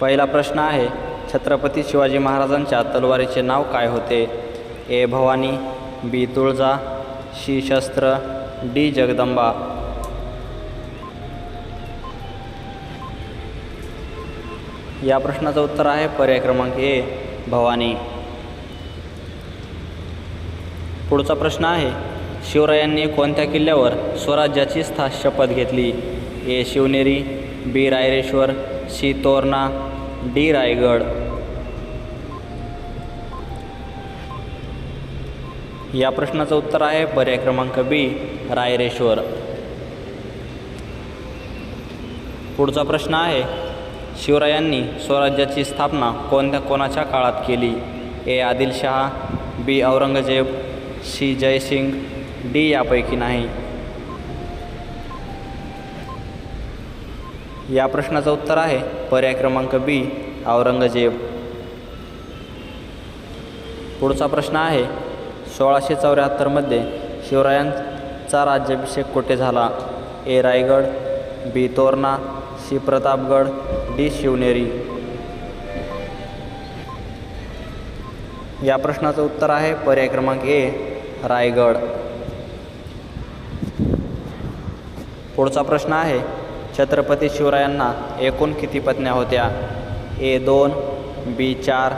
पहिला प्रश्न आहे छत्रपती शिवाजी महाराजांच्या तलवारीचे नाव काय होते? ए भवानी बी तुळजा शी शस्त्र डी जगदंबा. या प्रश्नाचं उत्तर आहे पर्याय क्रमांक ए भवानी. पुढचा प्रश्न आहे शिवरायांनी कोणत्या किल्ल्यावर स्वराज्याची स्था शपथ घेतली? A Shivneri B Raireshwar C Torna D Raigad. या प्रश्नाचं उत्तर आहे पर्याय क्रमांक बी रायरेश्वर. पुढचा प्रश्न आहे शिवरायांनी स्वराज्याची स्थापना कोणत्या कोणाच्या काळात केली? A. Adilshah B. Aurangzeb C. Jaisingh D. यापैकी नाही. या प्रश्नाचं उत्तर आहे. पर्याय क्रमांक बी औरंगजेब. पुढचा प्रश्न आहे सोळाशे चौऱ्याहत्तरमध्ये शिवरायांचा राज्याभिषेक कुठे झाला? A Raigad B Torna C Pratapgad D Shivneri. या प्रश्नाचं उत्तर आहे पर्याय क्रमांक ए रायगड. पुढचा प्रश्न आहे छत्रपती शिवरायांना एकूण किती पत्न्या होत्या? ए दोन बी चार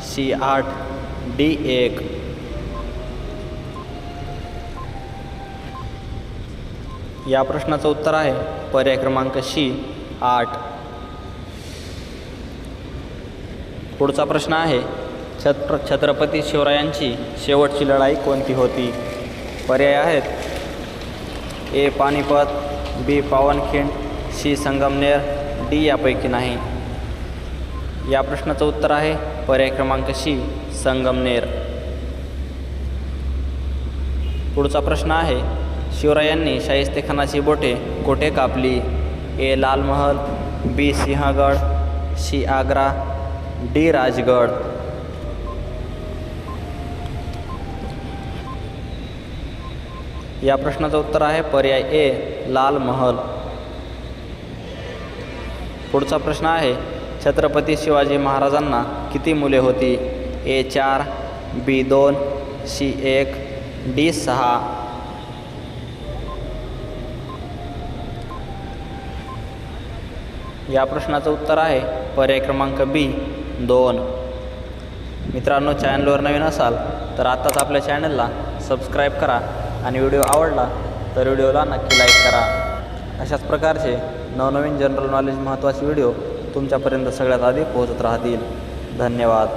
सी आठ डी एक. या प्रश्नाचं उत्तर आहे पर्याय क्रमांक शी आठ. पुढचा प्रश्न आहे छत्र छत्रपती शिवरायांची शेवटची लढाई कोणती होती? पर्याय आहेत A Panipat B Pavankhind C Sangamner D यापैकी नाही. या प्रश्नाचं उत्तर आहे पर्याय क्रमांक सी संगमनेर. पुढचा प्रश्न आहे शिवरायांनी शाहिस्तेखानाची बोटे कोठे कापली? A. Lal Mahal B. Sinhagad C. Agra D. Rajgad. या प्रश्नाचं उत्तर आहे पर्याय ए लाल महल पुढचा प्रश्न आहे छत्रपती शिवाजी महाराजांना किती मुले होती? ए चार बी दोन सी एक डी सहा. या प्रश्नाचं उत्तर आहे पर्याय क्रमांक बी दोन. मित्रांनो चॅनलवर नवीन असाल तर आत्ताच आपल्या चॅनलला सबस्क्राईब करा आणि व्हिडिओ आवडला तर व्हिडिओला नक्की लाईक करा. अशाच प्रकारचे नवनवीन जनरल नॉलेज महत्त्वाचे व्हिडिओ तुमच्यापर्यंत सगळ्यात आधी पोहोचत राहतील. धन्यवाद.